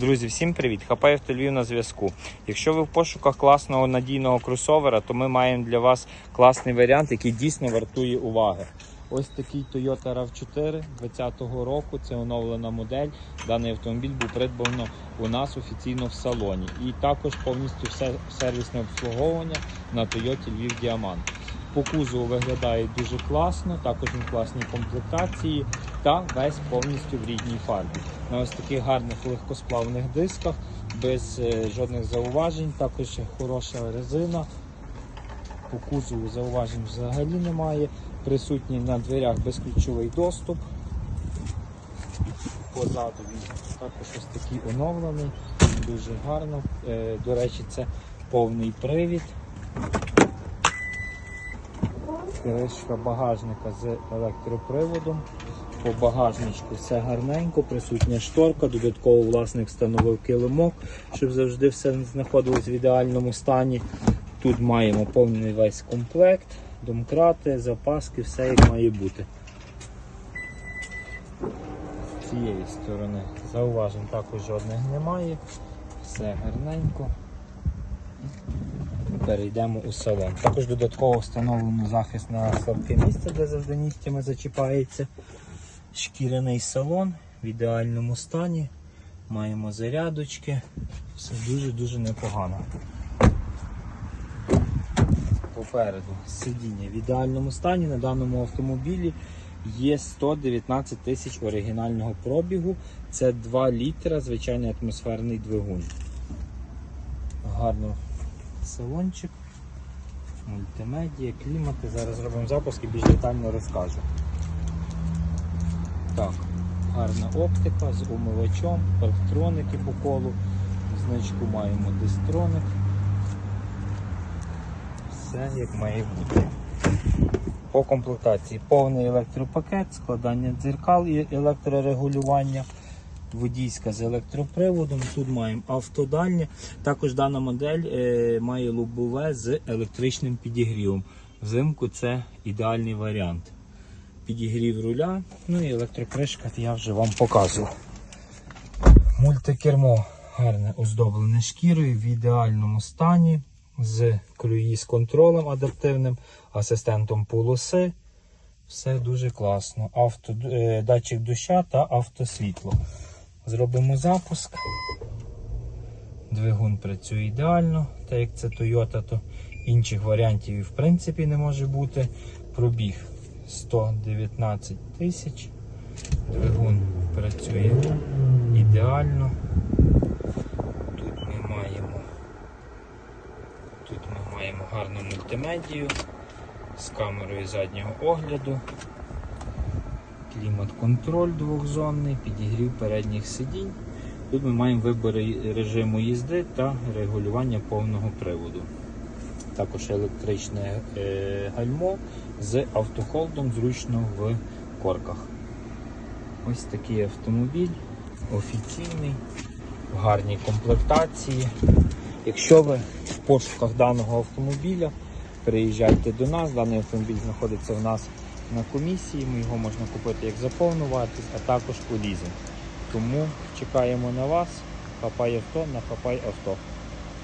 Друзі, всім привіт! Хапаєв Львів на зв'язку. Якщо ви в пошуках класного надійного кросовера, то ми маємо для вас класний варіант, який дійсно вартує уваги. Ось такий Toyota RAV4 2020 року. Це оновлена модель. Даний автомобіль був придбано у нас офіційно в салоні. І також повністю все сервісне обслуговування на Toyota Львів Діамант. По кузову виглядає дуже класно, також він в класній комплектації та весь повністю в рідній фарбі. На ось таких гарних легкосплавних дисках, без е, жодних зауважень, також хороша резина. По кузову зауважень взагалі немає. Присутній на дверях безключовий доступ. Позаду він також ось такий оновлений, дуже гарно. Е, До речі, це повний привід. Кришка багажника з електроприводом. По багажничку все гарненько, присутня шторка, додатково власник встановив килимок, щоб завжди все знаходилось в ідеальному стані. Тут маємо повний весь комплект, домкрати, запаски, все як має бути. З цієї сторони зауважень також жодних немає. Все гарненько. Перейдемо у салон. Також додатково встановлено захист на слабке місце, де завжди нігтями зачіпається. Шкіряний салон в ідеальному стані. Маємо зарядочки. Все дуже-дуже непогано. Попереду сидіння в ідеальному стані на даному автомобілі є 119 тисяч оригінального пробігу. Це 2 літра, звичайний атмосферний двигун. Гарно салончик, мультимедія, клімати. Зараз зробимо запуск і більш детально розкажу. Так, гарна оптика з умивачом, парктроники по колу. Значку маємо дистроник. Все як має бути. По комплектації повний електропакет, складання дзеркал і електрорегулювання. Водійська з електроприводом. Тут маємо автодальня. Також дана модель е, має лобове з електричним підігрівом. Взимку це ідеальний варіант. Підігрів руля, ну і електрокришка я вже вам показував. Мультикермо гарне оздоблене шкірою в ідеальному стані з круїз контролем адаптивним, асистентом полоси. Все дуже класно. Авто, е, датчик доща та автосвітло. Зробимо запуск. Двигун працює ідеально, так як це Toyota, то інших варіантів і в принципі не може бути. Пробіг 119 тисяч. Двигун працює ідеально. Тут ми маємо Тут ми маємо гарну мультимедію з камерою заднього огляду, клімат-контроль двохзонний, підігрів передніх сидінь. Тут ми маємо вибори режиму їзди та регулювання повного приводу. Також електричне е, гальмо з автохолдом зручно в корках. Ось такий автомобіль офіційний, в гарній комплектації. Якщо ви в пошуках даного автомобіля, приїжджайте до нас. Даний автомобіль знаходиться у нас на комісії. Ми його можна купити як за а також у лізинг. Тому чекаємо на вас. Хапай авто на Хапай авто.